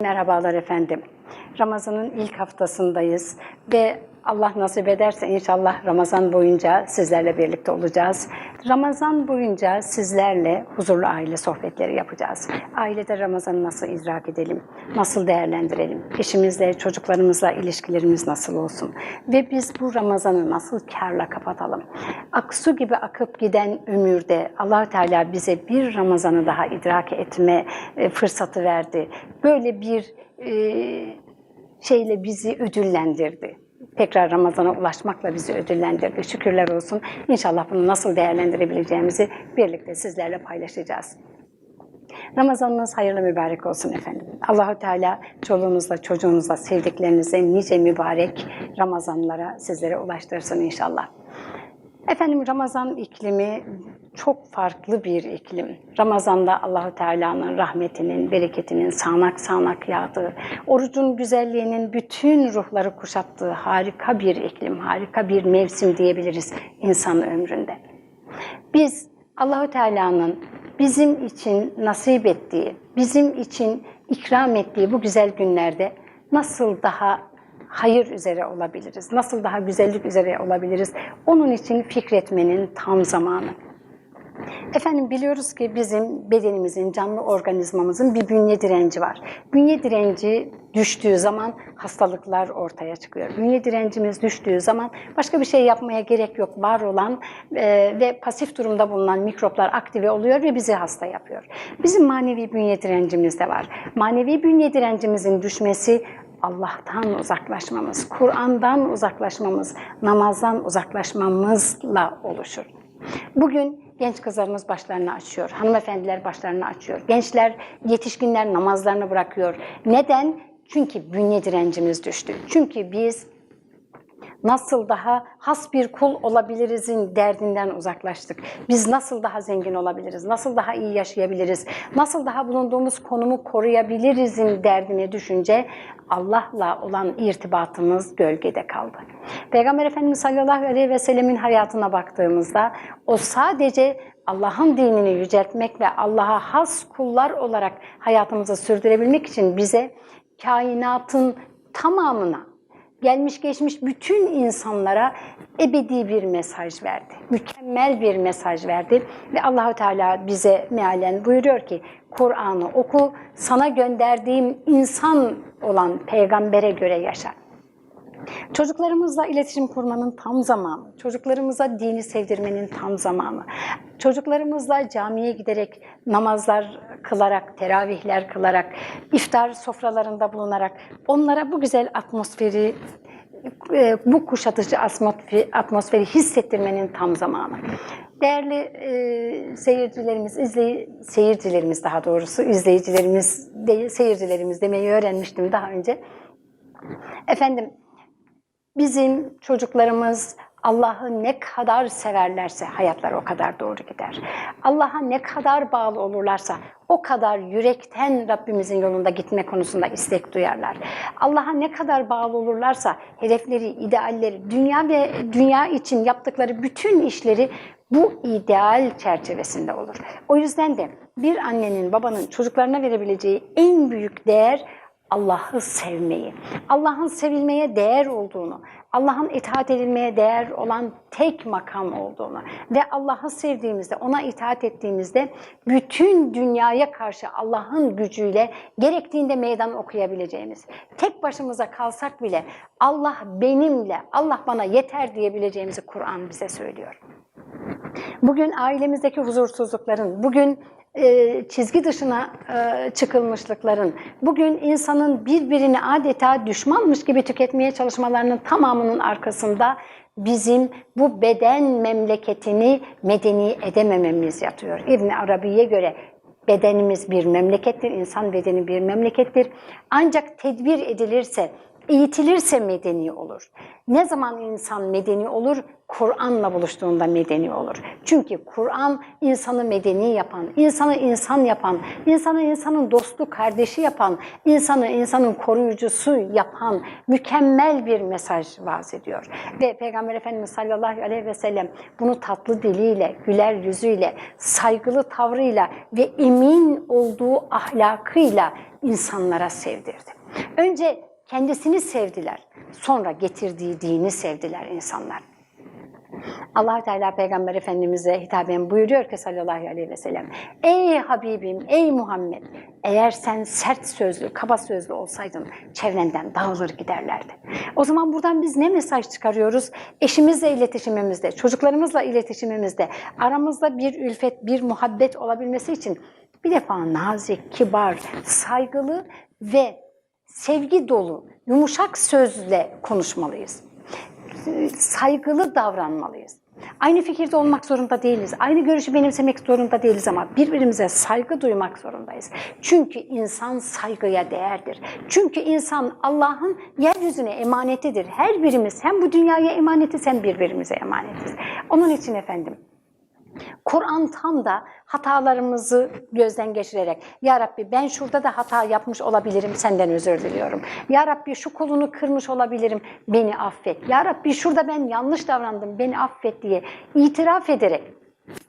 Merhabalar efendim. Ramazan'ın ilk haftasındayız ve Allah nasip ederse inşallah Ramazan boyunca sizlerle birlikte olacağız. Ramazan boyunca sizlerle huzurlu aile sohbetleri yapacağız. Ailede Ramazan'ı nasıl idrak edelim, nasıl değerlendirelim, eşimizle, çocuklarımızla ilişkilerimiz nasıl olsun ve biz bu Ramazan'ı nasıl karla kapatalım. Aksu gibi akıp giden ömürde allah Teala bize bir Ramazan'ı daha idrak etme e, fırsatı verdi. Böyle bir e, şeyle bizi ödüllendirdi. Tekrar Ramazan'a ulaşmakla bizi ödüllendirdi. Şükürler olsun. İnşallah bunu nasıl değerlendirebileceğimizi birlikte sizlerle paylaşacağız. Ramazanınız hayırlı mübarek olsun efendim. Allahu Teala çoluğunuzla, çocuğunuzla, sevdiklerinize nice mübarek Ramazanlara sizlere ulaştırsın inşallah. Efendim Ramazan iklimi çok farklı bir iklim. Ramazan'da Allahu Teala'nın rahmetinin, bereketinin sağanak sağanak yağdığı, orucun güzelliğinin bütün ruhları kuşattığı harika bir iklim, harika bir mevsim diyebiliriz insan ömründe. Biz Allahu Teala'nın bizim için nasip ettiği, bizim için ikram ettiği bu güzel günlerde nasıl daha hayır üzere olabiliriz, nasıl daha güzellik üzere olabiliriz, onun için fikretmenin tam zamanı. Efendim biliyoruz ki bizim bedenimizin, canlı organizmamızın bir bünye direnci var. Bünye direnci düştüğü zaman hastalıklar ortaya çıkıyor. Bünye direncimiz düştüğü zaman başka bir şey yapmaya gerek yok. Var olan e, ve pasif durumda bulunan mikroplar aktive oluyor ve bizi hasta yapıyor. Bizim manevi bünye direncimiz de var. Manevi bünye direncimizin düşmesi Allah'tan uzaklaşmamız, Kur'an'dan uzaklaşmamız, namazdan uzaklaşmamızla oluşur. Bugün genç kızlarımız başlarını açıyor, hanımefendiler başlarını açıyor, gençler, yetişkinler namazlarını bırakıyor. Neden? Çünkü bünye direncimiz düştü. Çünkü biz nasıl daha has bir kul olabilirizin derdinden uzaklaştık. Biz nasıl daha zengin olabiliriz, nasıl daha iyi yaşayabiliriz, nasıl daha bulunduğumuz konumu koruyabilirizin derdine düşünce Allah'la olan irtibatımız gölgede kaldı. Peygamber Efendimiz sallallahu aleyhi ve sellemin hayatına baktığımızda o sadece Allah'ın dinini yüceltmek ve Allah'a has kullar olarak hayatımızı sürdürebilmek için bize kainatın tamamına gelmiş geçmiş bütün insanlara ebedi bir mesaj verdi. Mükemmel bir mesaj verdi ve Allahu Teala bize mealen buyuruyor ki Kur'an'ı oku, sana gönderdiğim insan olan peygambere göre yaşa. Çocuklarımızla iletişim kurmanın tam zamanı, çocuklarımıza dini sevdirmenin tam zamanı, çocuklarımızla camiye giderek namazlar kılarak, teravihler kılarak, iftar sofralarında bulunarak onlara bu güzel atmosferi, e, bu kuşatıcı atmosferi hissettirmenin tam zamanı. Değerli e, seyircilerimiz, izley seyircilerimiz daha doğrusu, izleyicilerimiz değil, seyircilerimiz demeyi öğrenmiştim daha önce. Efendim, bizim çocuklarımız Allah'ı ne kadar severlerse hayatlar o kadar doğru gider. Allah'a ne kadar bağlı olurlarsa o kadar yürekten Rabbimizin yolunda gitme konusunda istek duyarlar. Allah'a ne kadar bağlı olurlarsa hedefleri, idealleri, dünya ve dünya için yaptıkları bütün işleri bu ideal çerçevesinde olur. O yüzden de bir annenin, babanın çocuklarına verebileceği en büyük değer Allah'ı sevmeyi, Allah'ın sevilmeye değer olduğunu, Allah'ın itaat edilmeye değer olan tek makam olduğunu ve Allah'ı sevdiğimizde, ona itaat ettiğimizde bütün dünyaya karşı Allah'ın gücüyle gerektiğinde meydan okuyabileceğimiz, tek başımıza kalsak bile Allah benimle, Allah bana yeter diyebileceğimizi Kur'an bize söylüyor. Bugün ailemizdeki huzursuzlukların, bugün e, çizgi dışına e, çıkılmışlıkların, bugün insanın birbirini adeta düşmanmış gibi tüketmeye çalışmalarının tamamının arkasında bizim bu beden memleketini medeni edemememiz yatıyor. İbn Arabi'ye göre bedenimiz bir memlekettir, insan bedeni bir memlekettir. Ancak tedbir edilirse, eğitilirse medeni olur. Ne zaman insan medeni olur? Kur'an'la buluştuğunda medeni olur. Çünkü Kur'an insanı medeni yapan, insanı insan yapan, insanı insanın dostu, kardeşi yapan, insanı insanın koruyucusu yapan mükemmel bir mesaj vaaz ediyor. Ve Peygamber Efendimiz sallallahu aleyhi ve sellem bunu tatlı diliyle, güler yüzüyle, saygılı tavrıyla ve emin olduğu ahlakıyla insanlara sevdirdi. Önce kendisini sevdiler, sonra getirdiği dini sevdiler insanlar allah Teala Peygamber Efendimiz'e hitaben buyuruyor ki sallallahu aleyhi ve sellem Ey Habibim, ey Muhammed eğer sen sert sözlü, kaba sözlü olsaydın çevrenden dağılır giderlerdi. O zaman buradan biz ne mesaj çıkarıyoruz? Eşimizle iletişimimizde, çocuklarımızla iletişimimizde aramızda bir ülfet, bir muhabbet olabilmesi için bir defa nazik, kibar, saygılı ve sevgi dolu, yumuşak sözle konuşmalıyız saygılı davranmalıyız. Aynı fikirde olmak zorunda değiliz. Aynı görüşü benimsemek zorunda değiliz ama birbirimize saygı duymak zorundayız. Çünkü insan saygıya değerdir. Çünkü insan Allah'ın yeryüzüne emanetidir. Her birimiz hem bu dünyaya emanetiz hem birbirimize emanetiz. Onun için efendim Kur'an tam da hatalarımızı gözden geçirerek Ya Rabbi ben şurada da hata yapmış olabilirim senden özür diliyorum. Ya Rabbi şu kolunu kırmış olabilirim beni affet. Ya Rabbi şurada ben yanlış davrandım beni affet diye itiraf ederek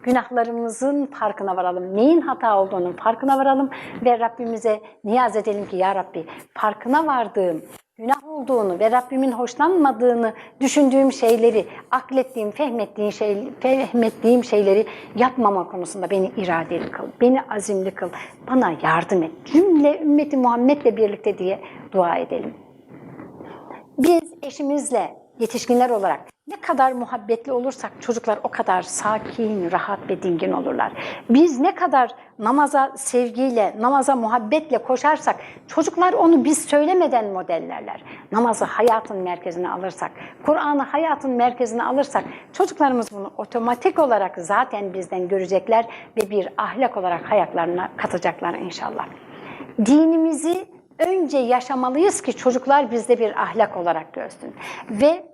günahlarımızın farkına varalım. Neyin hata olduğunun farkına varalım ve Rabbimize niyaz edelim ki Ya Rabbi farkına vardığım günah olduğunu ve Rabbimin hoşlanmadığını düşündüğüm şeyleri, aklettiğim, fehmettiğim, şey, fehmettiğim şeyleri yapmama konusunda beni iradeli kıl, beni azimli kıl, bana yardım et. Cümle ümmeti Muhammed'le birlikte diye dua edelim. Biz eşimizle, yetişkinler olarak ne kadar muhabbetli olursak çocuklar o kadar sakin, rahat ve dingin olurlar. Biz ne kadar namaza sevgiyle, namaza muhabbetle koşarsak çocuklar onu biz söylemeden modellerler. Namazı hayatın merkezine alırsak, Kur'an'ı hayatın merkezine alırsak çocuklarımız bunu otomatik olarak zaten bizden görecekler ve bir ahlak olarak hayatlarına katacaklar inşallah. Dinimizi önce yaşamalıyız ki çocuklar bizde bir ahlak olarak görsün. Ve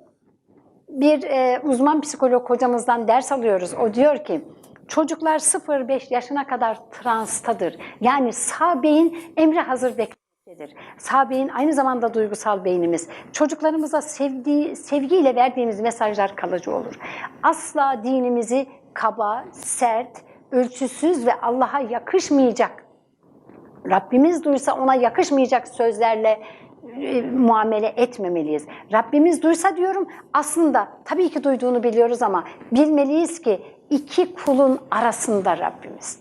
bir e, uzman psikolog hocamızdan ders alıyoruz. O diyor ki çocuklar 0-5 yaşına kadar transtadır. Yani sağ beyin emre hazır beklemektedir. Sağ beyin aynı zamanda duygusal beynimiz. Çocuklarımıza sevdiği, sevgiyle verdiğimiz mesajlar kalıcı olur. Asla dinimizi kaba, sert, ölçüsüz ve Allah'a yakışmayacak Rabbimiz duysa ona yakışmayacak sözlerle e, muamele etmemeliyiz. Rabbimiz duysa diyorum aslında tabii ki duyduğunu biliyoruz ama bilmeliyiz ki iki kulun arasında Rabbimiz.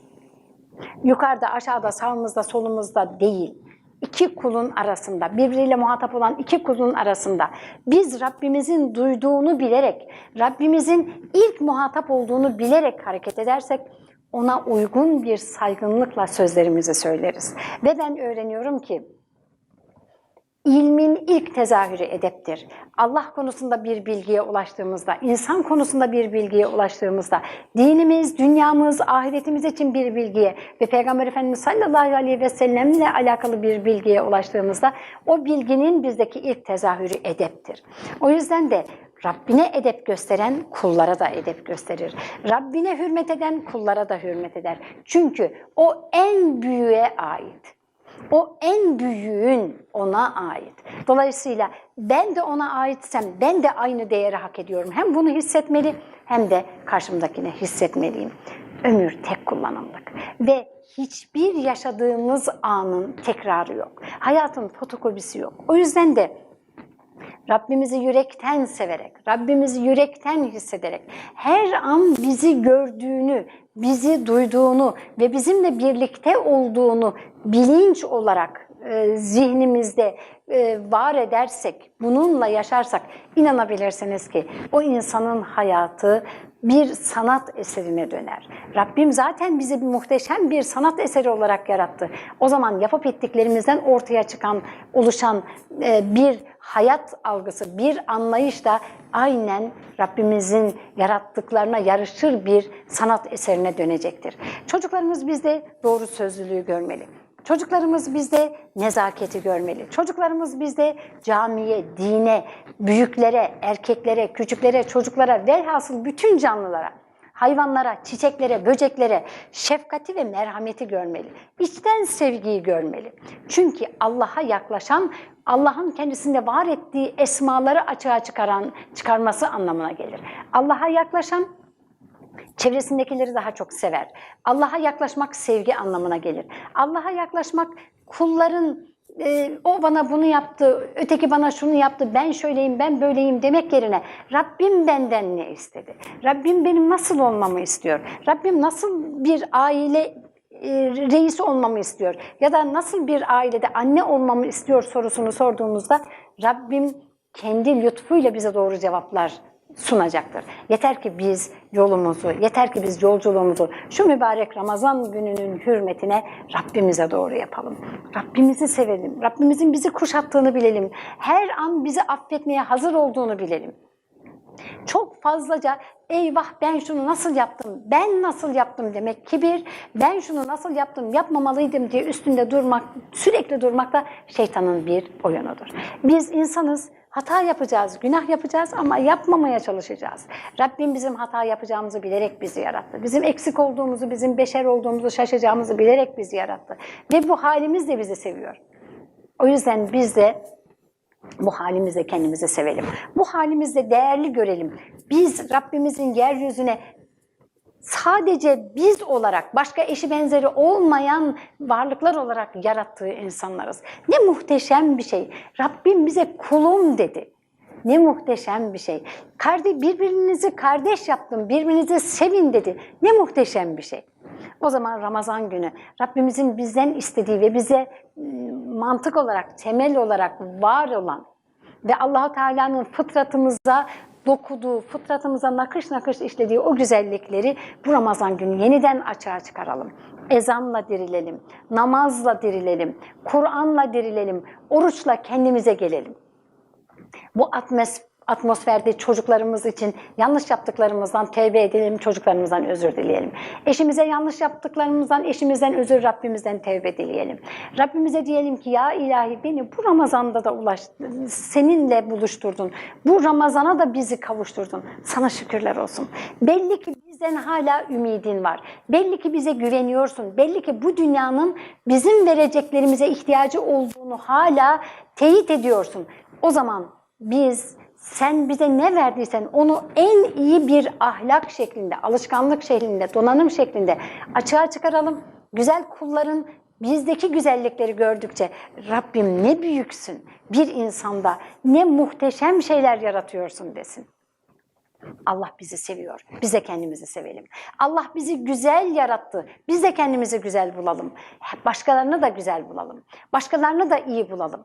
Yukarıda, aşağıda, sağımızda, solumuzda değil. İki kulun arasında, birbiriyle muhatap olan iki kulun arasında biz Rabbimizin duyduğunu bilerek, Rabbimizin ilk muhatap olduğunu bilerek hareket edersek ona uygun bir saygınlıkla sözlerimizi söyleriz. Ve ben öğreniyorum ki ilmin ilk tezahürü edeptir. Allah konusunda bir bilgiye ulaştığımızda, insan konusunda bir bilgiye ulaştığımızda, dinimiz, dünyamız, ahiretimiz için bir bilgiye ve Peygamber Efendimiz sallallahu aleyhi ve sellemle alakalı bir bilgiye ulaştığımızda o bilginin bizdeki ilk tezahürü edeptir. O yüzden de Rabbine edep gösteren kullara da edep gösterir. Rabbine hürmet eden kullara da hürmet eder. Çünkü o en büyüğe ait. O en büyüğün ona ait. Dolayısıyla ben de ona aitsem ben de aynı değeri hak ediyorum. Hem bunu hissetmeli hem de karşımdakine hissetmeliyim. Ömür tek kullanımlık ve hiçbir yaşadığımız anın tekrarı yok. Hayatın fotokopisi yok. O yüzden de Rabbimizi yürekten severek, Rabbimizi yürekten hissederek, her an bizi gördüğünü, bizi duyduğunu ve bizimle birlikte olduğunu bilinç olarak e, zihnimizde e, var edersek, bununla yaşarsak inanabilirsiniz ki o insanın hayatı bir sanat eserine döner. Rabbim zaten bizi muhteşem bir sanat eseri olarak yarattı. O zaman yapıp ettiklerimizden ortaya çıkan, oluşan e, bir hayat algısı, bir anlayış da aynen Rabbimizin yarattıklarına yarışır bir sanat eserine dönecektir. Çocuklarımız bizde doğru sözlülüğü görmeli. Çocuklarımız bizde nezaketi görmeli. Çocuklarımız bizde camiye, dine, büyüklere, erkeklere, küçüklere, çocuklara, velhasıl bütün canlılara, hayvanlara, çiçeklere, böceklere şefkati ve merhameti görmeli. İçten sevgiyi görmeli. Çünkü Allah'a yaklaşan, Allah'ın kendisinde var ettiği esmaları açığa çıkaran, çıkarması anlamına gelir. Allah'a yaklaşan çevresindekileri daha çok sever. Allah'a yaklaşmak sevgi anlamına gelir. Allah'a yaklaşmak kulların e, o bana bunu yaptı, öteki bana şunu yaptı, ben şöyleyim, ben böyleyim demek yerine Rabbim benden ne istedi? Rabbim benim nasıl olmamı istiyor? Rabbim nasıl bir aile e, reisi olmamı istiyor? Ya da nasıl bir ailede anne olmamı istiyor sorusunu sorduğumuzda Rabbim kendi lütfuyla bize doğru cevaplar sunacaktır. Yeter ki biz yolumuzu, yeter ki biz yolculuğumuzu şu mübarek Ramazan gününün hürmetine Rabbimize doğru yapalım. Rabbimizi sevelim. Rabbimizin bizi kuşattığını bilelim. Her an bizi affetmeye hazır olduğunu bilelim. Çok fazlaca eyvah ben şunu nasıl yaptım, ben nasıl yaptım demek kibir, ben şunu nasıl yaptım, yapmamalıydım diye üstünde durmak, sürekli durmak da şeytanın bir oyunudur. Biz insanız, hata yapacağız, günah yapacağız ama yapmamaya çalışacağız. Rabbim bizim hata yapacağımızı bilerek bizi yarattı. Bizim eksik olduğumuzu, bizim beşer olduğumuzu, şaşacağımızı bilerek bizi yarattı. Ve bu halimizle bizi seviyor. O yüzden biz de bu halimizle kendimizi sevelim. Bu halimizle değerli görelim. Biz Rabbimizin yeryüzüne sadece biz olarak, başka eşi benzeri olmayan varlıklar olarak yarattığı insanlarız. Ne muhteşem bir şey. Rabbim bize kulum dedi. Ne muhteşem bir şey. Kardeş, birbirinizi kardeş yaptım, birbirinizi sevin dedi. Ne muhteşem bir şey. O zaman Ramazan günü Rabbimizin bizden istediği ve bize mantık olarak, temel olarak var olan ve Allahu Teala'nın fıtratımıza dokuduğu, fıtratımıza nakış nakış işlediği o güzellikleri bu Ramazan günü yeniden açığa çıkaralım. Ezanla dirilelim, namazla dirilelim, Kur'an'la dirilelim, oruçla kendimize gelelim. Bu atmos atmosferde çocuklarımız için yanlış yaptıklarımızdan tevbe edelim, çocuklarımızdan özür dileyelim. Eşimize yanlış yaptıklarımızdan, eşimizden özür Rabbimizden tevbe dileyelim. Rabbimize diyelim ki ya ilahi beni bu Ramazan'da da ulaş, seninle buluşturdun. Bu Ramazan'a da bizi kavuşturdun. Sana şükürler olsun. Belli ki bizden hala ümidin var. Belli ki bize güveniyorsun. Belli ki bu dünyanın bizim vereceklerimize ihtiyacı olduğunu hala teyit ediyorsun. O zaman biz sen bize ne verdiysen onu en iyi bir ahlak şeklinde, alışkanlık şeklinde, donanım şeklinde açığa çıkaralım. Güzel kulların bizdeki güzellikleri gördükçe Rabbim ne büyüksün bir insanda ne muhteşem şeyler yaratıyorsun desin. Allah bizi seviyor. Biz de kendimizi sevelim. Allah bizi güzel yarattı. Biz de kendimizi güzel bulalım. Başkalarını da güzel bulalım. Başkalarını da iyi bulalım.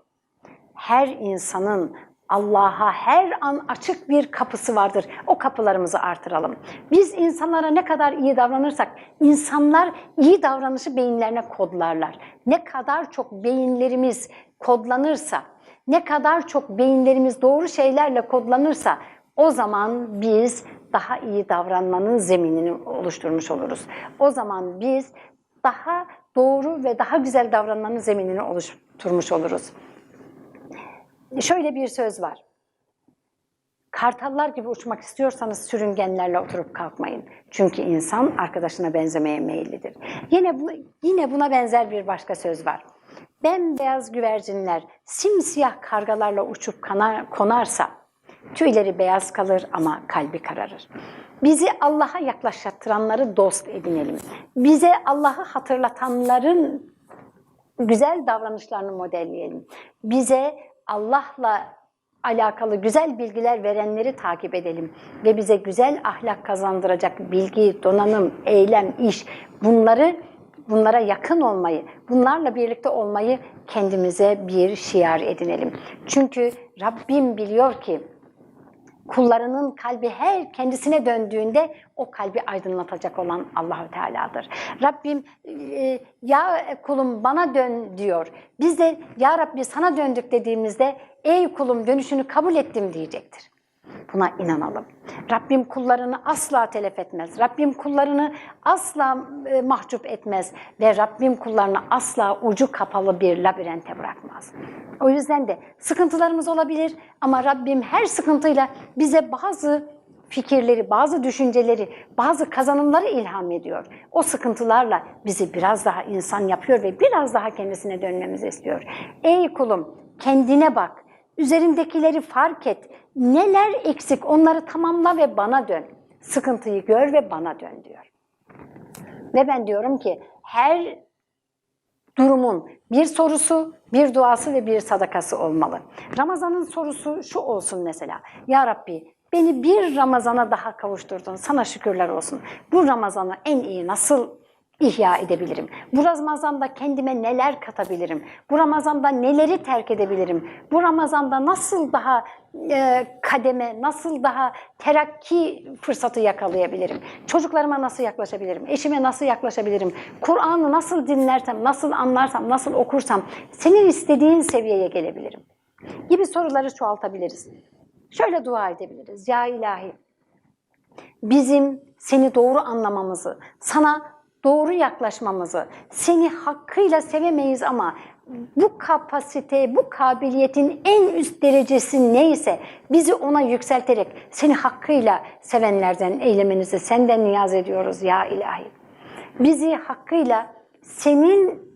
Her insanın Allah'a her an açık bir kapısı vardır. O kapılarımızı artıralım. Biz insanlara ne kadar iyi davranırsak, insanlar iyi davranışı beyinlerine kodlarlar. Ne kadar çok beyinlerimiz kodlanırsa, ne kadar çok beyinlerimiz doğru şeylerle kodlanırsa, o zaman biz daha iyi davranmanın zeminini oluşturmuş oluruz. O zaman biz daha doğru ve daha güzel davranmanın zeminini oluşturmuş oluruz. Şöyle bir söz var. Kartallar gibi uçmak istiyorsanız sürüngenlerle oturup kalkmayın. Çünkü insan arkadaşına benzemeye meyillidir. Yine, bu, yine buna benzer bir başka söz var. Bembeyaz güvercinler simsiyah kargalarla uçup kanar, konarsa tüyleri beyaz kalır ama kalbi kararır. Bizi Allah'a yaklaştıranları dost edinelim. Bize Allah'ı hatırlatanların güzel davranışlarını modelleyelim. Bize Allah'la alakalı güzel bilgiler verenleri takip edelim ve bize güzel ahlak kazandıracak bilgi, donanım, eylem, iş bunları bunlara yakın olmayı, bunlarla birlikte olmayı kendimize bir şiar edinelim. Çünkü Rabbim biliyor ki kullarının kalbi her kendisine döndüğünde o kalbi aydınlatacak olan Allahü Teala'dır. Rabbim e, ya kulum bana dön diyor. Biz de ya Rabbi sana döndük dediğimizde ey kulum dönüşünü kabul ettim diyecektir. Buna inanalım. Rabbim kullarını asla telef etmez. Rabbim kullarını asla e, mahcup etmez. Ve Rabbim kullarını asla ucu kapalı bir labirente bırakmaz. O yüzden de sıkıntılarımız olabilir ama Rabbim her sıkıntıyla bize bazı fikirleri, bazı düşünceleri, bazı kazanımları ilham ediyor. O sıkıntılarla bizi biraz daha insan yapıyor ve biraz daha kendisine dönmemizi istiyor. Ey kulum kendine bak, üzerindekileri fark et, neler eksik onları tamamla ve bana dön. Sıkıntıyı gör ve bana dön diyor. Ve ben diyorum ki her durumun bir sorusu, bir duası ve bir sadakası olmalı. Ramazan'ın sorusu şu olsun mesela. Ya Rabbi beni bir Ramazan'a daha kavuşturdun. Sana şükürler olsun. Bu Ramazan'ı en iyi nasıl ihya edebilirim? Bu Ramazan'da kendime neler katabilirim? Bu Ramazan'da neleri terk edebilirim? Bu Ramazan'da nasıl daha e, kademe, nasıl daha terakki fırsatı yakalayabilirim? Çocuklarıma nasıl yaklaşabilirim? Eşime nasıl yaklaşabilirim? Kur'an'ı nasıl dinlersem, nasıl anlarsam, nasıl okursam senin istediğin seviyeye gelebilirim? Gibi soruları çoğaltabiliriz. Şöyle dua edebiliriz. Ya ilahi bizim seni doğru anlamamızı, sana doğru yaklaşmamızı, seni hakkıyla sevemeyiz ama bu kapasite, bu kabiliyetin en üst derecesi neyse bizi ona yükselterek seni hakkıyla sevenlerden eylemenizi senden niyaz ediyoruz ya ilahi. Bizi hakkıyla senin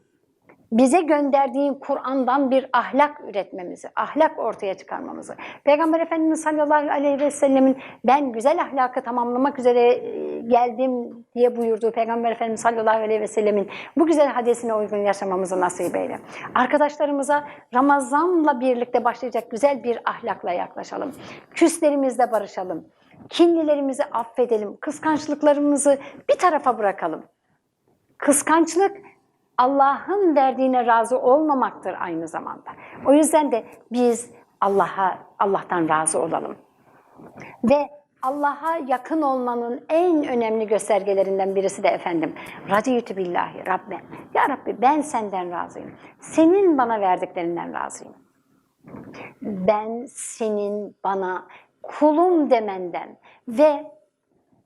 bize gönderdiğin Kur'an'dan bir ahlak üretmemizi, ahlak ortaya çıkarmamızı. Peygamber Efendimiz sallallahu aleyhi ve sellemin ben güzel ahlakı tamamlamak üzere e, geldim diye buyurduğu Peygamber Efendimiz sallallahu aleyhi ve sellemin bu güzel hadisine uygun yaşamamızı nasip eyle. Arkadaşlarımıza Ramazan'la birlikte başlayacak güzel bir ahlakla yaklaşalım. Küslerimizle barışalım. Kinlilerimizi affedelim. Kıskançlıklarımızı bir tarafa bırakalım. Kıskançlık Allah'ın verdiğine razı olmamaktır aynı zamanda. O yüzden de biz Allah'a Allah'tan razı olalım. Ve Allah'a yakın olmanın en önemli göstergelerinden birisi de efendim radiyetü billahi Rabbim. Ya Rabbi ben senden razıyım. Senin bana verdiklerinden razıyım. Ben senin bana kulum demenden ve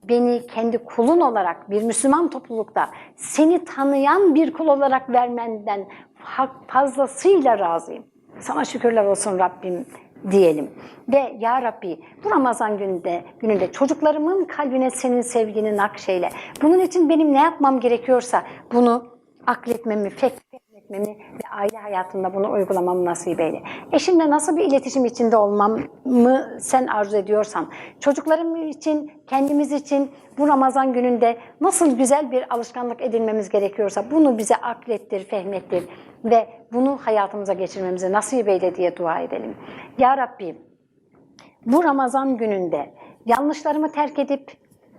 beni kendi kulun olarak bir Müslüman toplulukta seni tanıyan bir kul olarak vermenden fazlasıyla razıyım. Sana şükürler olsun Rabbim diyelim. Ve Ya Rabbi bu Ramazan gününde, gününde çocuklarımın kalbine senin sevgini nakşeyle. Bunun için benim ne yapmam gerekiyorsa bunu akletmemi, fehmetmemi ve aile hayatımda bunu uygulamamı nasip eyle. Eşimle nasıl bir iletişim içinde olmamı sen arzu ediyorsan, çocuklarım için, kendimiz için bu Ramazan gününde nasıl güzel bir alışkanlık edinmemiz gerekiyorsa bunu bize aklettir, fehmettir ve bunu hayatımıza geçirmemizi nasip eyle diye dua edelim. Ya Rabbi bu Ramazan gününde yanlışlarımı terk edip,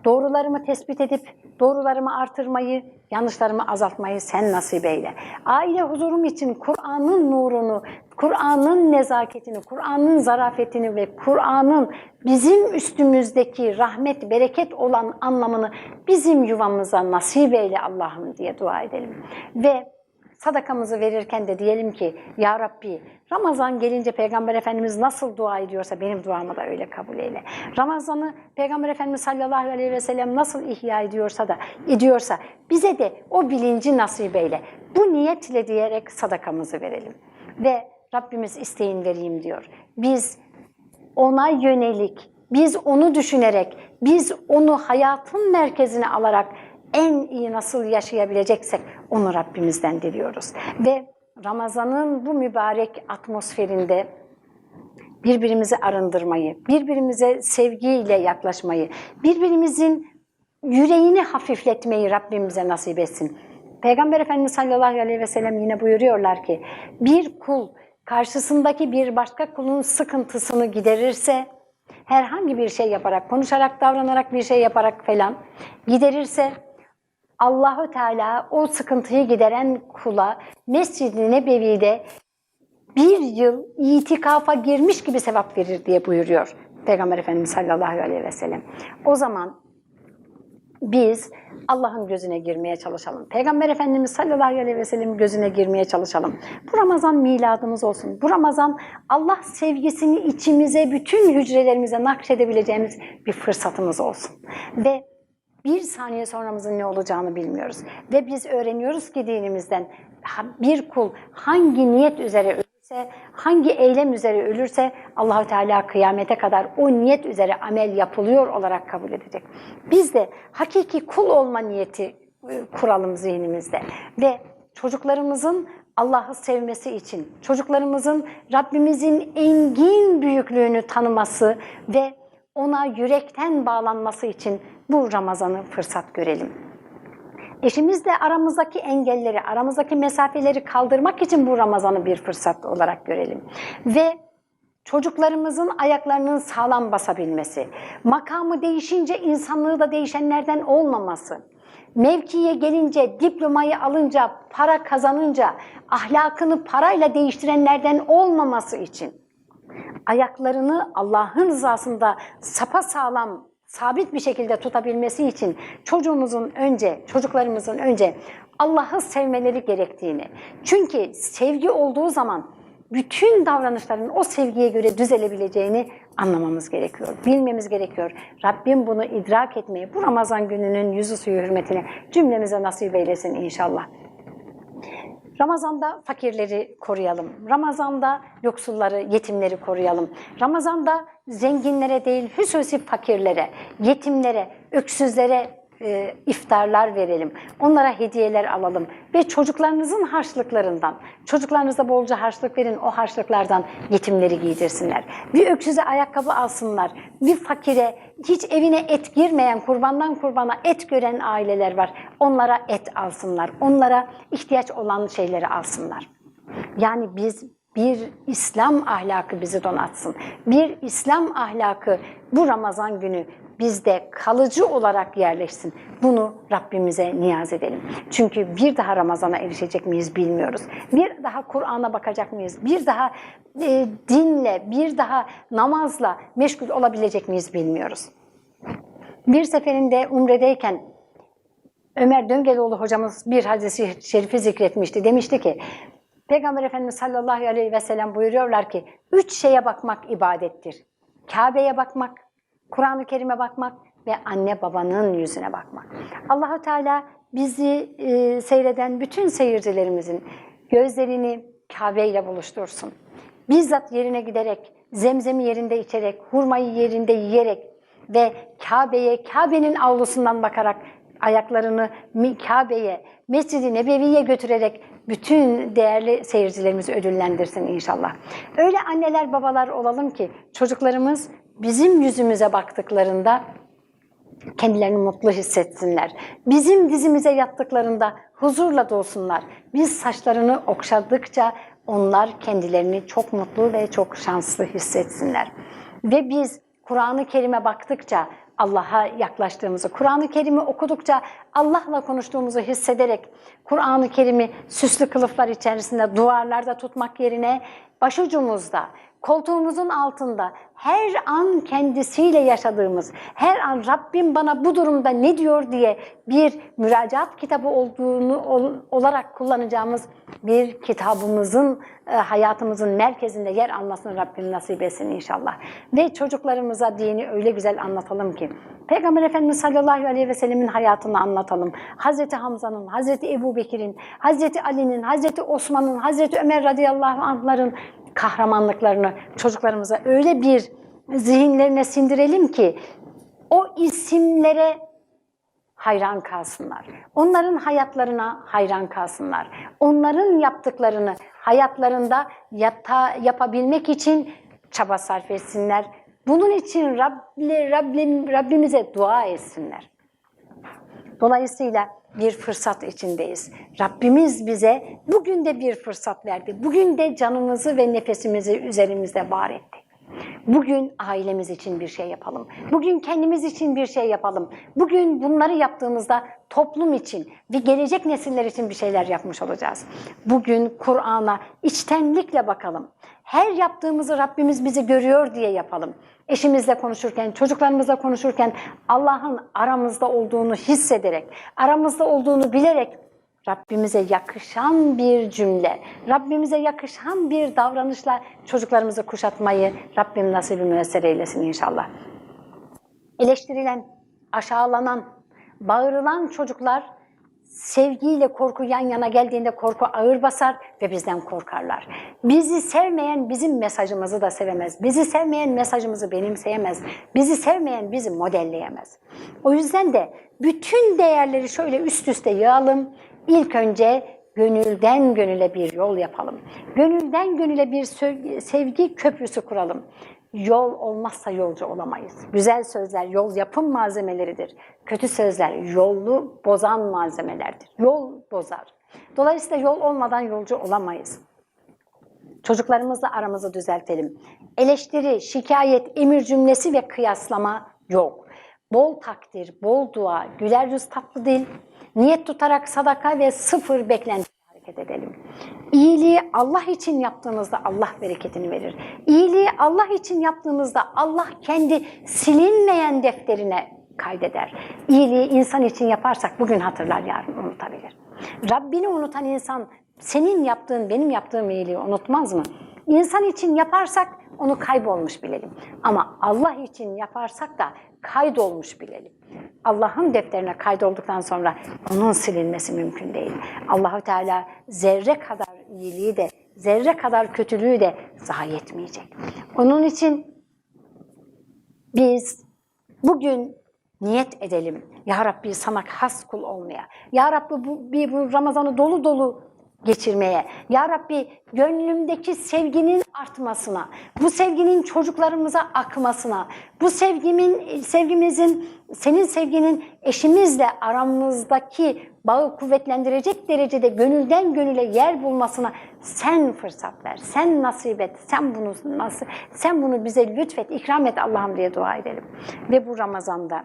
doğrularımı tespit edip, doğrularımı artırmayı, yanlışlarımı azaltmayı sen nasip eyle. Aile huzurum için Kur'an'ın nurunu, Kur'an'ın nezaketini, Kur'an'ın zarafetini ve Kur'an'ın bizim üstümüzdeki rahmet, bereket olan anlamını bizim yuvamıza nasip eyle Allah'ım diye dua edelim. Ve sadakamızı verirken de diyelim ki Ya Rabbi Ramazan gelince Peygamber Efendimiz nasıl dua ediyorsa benim duamı da öyle kabul eyle. Ramazan'ı Peygamber Efendimiz sallallahu aleyhi ve sellem nasıl ihya ediyorsa da ediyorsa bize de o bilinci nasip eyle. Bu niyetle diyerek sadakamızı verelim. Ve Rabbimiz isteyin vereyim diyor. Biz ona yönelik, biz onu düşünerek, biz onu hayatın merkezine alarak en iyi nasıl yaşayabileceksek onu Rabbimizden diliyoruz. Ve Ramazan'ın bu mübarek atmosferinde birbirimizi arındırmayı, birbirimize sevgiyle yaklaşmayı, birbirimizin yüreğini hafifletmeyi Rabbimize nasip etsin. Peygamber Efendimiz sallallahu aleyhi ve sellem yine buyuruyorlar ki bir kul karşısındaki bir başka kulun sıkıntısını giderirse herhangi bir şey yaparak, konuşarak, davranarak bir şey yaparak falan giderirse Allahü Teala o sıkıntıyı gideren kula Mescid-i Nebevi'de bir yıl itikafa girmiş gibi sevap verir diye buyuruyor Peygamber Efendimiz sallallahu aleyhi ve sellem. O zaman biz Allah'ın gözüne girmeye çalışalım. Peygamber Efendimiz sallallahu aleyhi ve sellem gözüne girmeye çalışalım. Bu Ramazan miladımız olsun. Bu Ramazan Allah sevgisini içimize, bütün hücrelerimize nakşedebileceğimiz bir fırsatımız olsun. Ve bir saniye sonramızın ne olacağını bilmiyoruz. Ve biz öğreniyoruz ki dinimizden bir kul hangi niyet üzere ölürse, hangi eylem üzere ölürse Allahu Teala kıyamete kadar o niyet üzere amel yapılıyor olarak kabul edecek. Biz de hakiki kul olma niyeti e, kuralım zihnimizde ve çocuklarımızın Allah'ı sevmesi için, çocuklarımızın Rabbimizin engin büyüklüğünü tanıması ve ona yürekten bağlanması için bu Ramazan'ı fırsat görelim. Eşimizle aramızdaki engelleri, aramızdaki mesafeleri kaldırmak için bu Ramazan'ı bir fırsat olarak görelim. Ve çocuklarımızın ayaklarının sağlam basabilmesi, makamı değişince insanlığı da değişenlerden olmaması, mevkiye gelince, diplomayı alınca, para kazanınca ahlakını parayla değiştirenlerden olmaması için ayaklarını Allah'ın rızasında sapa sağlam, sabit bir şekilde tutabilmesi için çocuğumuzun önce, çocuklarımızın önce Allah'ı sevmeleri gerektiğini. Çünkü sevgi olduğu zaman bütün davranışların o sevgiye göre düzelebileceğini anlamamız gerekiyor, bilmemiz gerekiyor. Rabbim bunu idrak etmeyi bu Ramazan gününün yüzü suyu hürmetine cümlemize nasip eylesin inşallah. Ramazan'da fakirleri koruyalım. Ramazan'da yoksulları, yetimleri koruyalım. Ramazan'da zenginlere değil, hususi fakirlere, yetimlere, öksüzlere e, iftarlar verelim. Onlara hediyeler alalım. Ve çocuklarınızın harçlıklarından, çocuklarınıza bolca harçlık verin, o harçlıklardan yetimleri giydirsinler. Bir öksüze ayakkabı alsınlar. Bir fakire, hiç evine et girmeyen, kurbandan kurbana et gören aileler var. Onlara et alsınlar. Onlara ihtiyaç olan şeyleri alsınlar. Yani biz bir İslam ahlakı bizi donatsın. Bir İslam ahlakı bu Ramazan günü bizde kalıcı olarak yerleşsin. Bunu Rabbimize niyaz edelim. Çünkü bir daha Ramazan'a erişecek miyiz bilmiyoruz. Bir daha Kur'an'a bakacak mıyız? Bir daha e, dinle, bir daha namazla meşgul olabilecek miyiz bilmiyoruz. Bir seferinde Umre'deyken Ömer Döngeloğlu hocamız bir hadisi şerifi zikretmişti. Demişti ki, Peygamber Efendimiz sallallahu aleyhi ve sellem buyuruyorlar ki, üç şeye bakmak ibadettir. Kabe'ye bakmak, Kur'an-ı Kerim'e bakmak ve anne babanın yüzüne bakmak. Allahu Teala bizi e, seyreden bütün seyircilerimizin gözlerini Kabe ile buluştursun. Bizzat yerine giderek, zemzemi yerinde içerek, hurmayı yerinde yiyerek ve Kabe'ye, Kabe'nin avlusundan bakarak ayaklarını Kabe'ye, Mescid-i Nebevi'ye götürerek bütün değerli seyircilerimizi ödüllendirsin inşallah. Öyle anneler babalar olalım ki çocuklarımız bizim yüzümüze baktıklarında kendilerini mutlu hissetsinler. Bizim dizimize yattıklarında huzurla dolsunlar. Biz saçlarını okşadıkça onlar kendilerini çok mutlu ve çok şanslı hissetsinler. Ve biz Kur'an-ı Kerim'e baktıkça Allah'a yaklaştığımızı, Kur'an-ı Kerim'i okudukça Allah'la konuştuğumuzu hissederek Kur'an-ı Kerim'i süslü kılıflar içerisinde duvarlarda tutmak yerine başucumuzda, koltuğumuzun altında her an kendisiyle yaşadığımız, her an Rabbim bana bu durumda ne diyor diye bir müracaat kitabı olduğunu ol- olarak kullanacağımız bir kitabımızın e, hayatımızın merkezinde yer almasını Rabbim nasip etsin inşallah. Ve çocuklarımıza dini öyle güzel anlatalım ki Peygamber Efendimiz sallallahu aleyhi ve sellemin hayatını anlatalım. Hazreti Hamza'nın, Hazreti Ebu Bekir'in, Hazreti Ali'nin, Hazreti Osman'ın, Hazreti Ömer radıyallahu anh'ların kahramanlıklarını çocuklarımıza öyle bir zihinlerine sindirelim ki o isimlere hayran kalsınlar. Onların hayatlarına hayran kalsınlar. Onların yaptıklarını hayatlarında yata, yapabilmek için çaba sarf etsinler. Bunun için Rabbi, Rabbim, Rabbimize dua etsinler. Dolayısıyla bir fırsat içindeyiz. Rabbimiz bize bugün de bir fırsat verdi. Bugün de canımızı ve nefesimizi üzerimizde var etti. Bugün ailemiz için bir şey yapalım. Bugün kendimiz için bir şey yapalım. Bugün bunları yaptığımızda toplum için ve gelecek nesiller için bir şeyler yapmış olacağız. Bugün Kur'an'a içtenlikle bakalım. Her yaptığımızı Rabbimiz bizi görüyor diye yapalım. eşimizle konuşurken, çocuklarımızla konuşurken Allah'ın aramızda olduğunu hissederek, aramızda olduğunu bilerek Rabbimize yakışan bir cümle, Rabbimize yakışan bir davranışla çocuklarımızı kuşatmayı Rabbim nasip müessere eylesin inşallah. Eleştirilen, aşağılanan, bağırılan çocuklar sevgiyle korku yan yana geldiğinde korku ağır basar ve bizden korkarlar. Bizi sevmeyen bizim mesajımızı da sevemez. Bizi sevmeyen mesajımızı benimseyemez. Bizi sevmeyen bizi modelleyemez. O yüzden de bütün değerleri şöyle üst üste yığalım. İlk önce gönülden gönüle bir yol yapalım. Gönülden gönüle bir sevgi, köprüsü kuralım. Yol olmazsa yolcu olamayız. Güzel sözler yol yapım malzemeleridir. Kötü sözler yolu bozan malzemelerdir. Yol bozar. Dolayısıyla yol olmadan yolcu olamayız. Çocuklarımızla aramızı düzeltelim. Eleştiri, şikayet, emir cümlesi ve kıyaslama yok. Bol takdir, bol dua, güler yüz tatlı dil, niyet tutarak sadaka ve sıfır beklenti hareket edelim. İyiliği Allah için yaptığımızda Allah bereketini verir. İyiliği Allah için yaptığımızda Allah kendi silinmeyen defterine kaydeder. İyiliği insan için yaparsak bugün hatırlar, yarın unutabilir. Rabbini unutan insan senin yaptığın, benim yaptığım iyiliği unutmaz mı? İnsan için yaparsak onu kaybolmuş bilelim. Ama Allah için yaparsak da kaydolmuş bilelim. Allah'ın defterine kaydolduktan sonra onun silinmesi mümkün değil. Allahü Teala zerre kadar iyiliği de, zerre kadar kötülüğü de zayi etmeyecek. Onun için biz bugün niyet edelim. Ya Rabbi sana has kul olmaya. Ya Rabbi bu, bir, bu Ramazan'ı dolu dolu geçirmeye. Ya Rabbi gönlümdeki sevginin artmasına, bu sevginin çocuklarımıza akmasına, bu sevgimin, sevgimizin, senin sevginin eşimizle aramızdaki bağı kuvvetlendirecek derecede gönülden gönüle yer bulmasına sen fırsat ver, sen nasip et, sen bunu nasıl, sen bunu bize lütfet, ikram et Allah'ım diye dua edelim. Ve bu Ramazan'da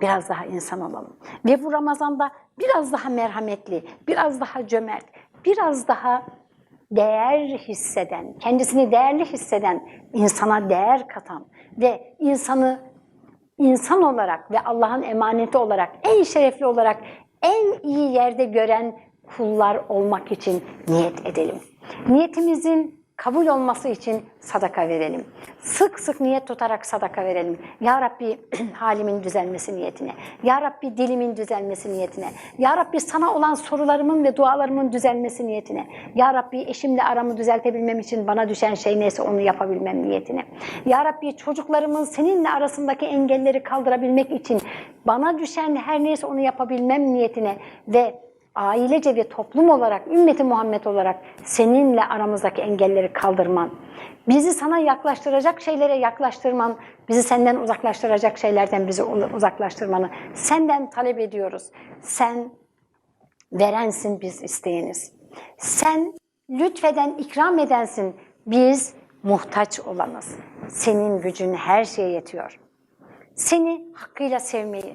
biraz daha insan olalım. Ve bu Ramazan'da biraz daha merhametli, biraz daha cömert, biraz daha değer hisseden, kendisini değerli hisseden, insana değer katan ve insanı insan olarak ve Allah'ın emaneti olarak, en şerefli olarak, en iyi yerde gören kullar olmak için niyet edelim. Niyetimizin kabul olması için sadaka verelim. Sık sık niyet tutarak sadaka verelim. Ya Rabbi halimin düzelmesi niyetine. Ya Rabbi dilimin düzelmesi niyetine. Ya Rabbi sana olan sorularımın ve dualarımın düzelmesi niyetine. Ya Rabbi eşimle aramı düzeltebilmem için bana düşen şey neyse onu yapabilmem niyetine. Ya Rabbi çocuklarımın seninle arasındaki engelleri kaldırabilmek için bana düşen her neyse onu yapabilmem niyetine ve ailece ve toplum olarak, ümmeti Muhammed olarak seninle aramızdaki engelleri kaldırman, bizi sana yaklaştıracak şeylere yaklaştırman, bizi senden uzaklaştıracak şeylerden bizi uzaklaştırmanı senden talep ediyoruz. Sen verensin, biz isteyeniz. Sen lütfeden, ikram edensin, biz muhtaç olanız. Senin gücün her şeye yetiyor. Seni hakkıyla sevmeyi,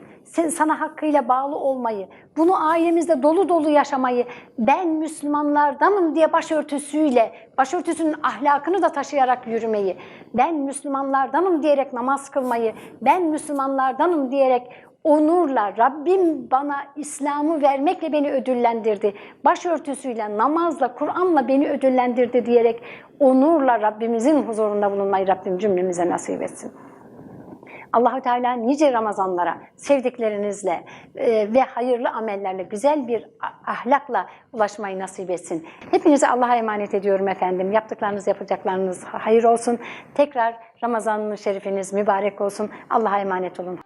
sana hakkıyla bağlı olmayı, bunu ailemizde dolu dolu yaşamayı, ben Müslümanlardanım diye başörtüsüyle, başörtüsünün ahlakını da taşıyarak yürümeyi, ben Müslümanlardanım diyerek namaz kılmayı, ben Müslümanlardanım diyerek onurla Rabbim bana İslam'ı vermekle beni ödüllendirdi. Başörtüsüyle, namazla, Kur'an'la beni ödüllendirdi diyerek onurla Rabbimizin huzurunda bulunmayı Rabbim cümlemize nasip etsin. Allahü Teala nice Ramazanlara sevdiklerinizle e, ve hayırlı amellerle güzel bir ahlakla ulaşmayı nasip etsin. Hepinizi Allah'a emanet ediyorum efendim. Yaptıklarınız, yapacaklarınız hayır olsun. Tekrar Ramazan-ı şerifiniz mübarek olsun. Allah'a emanet olun.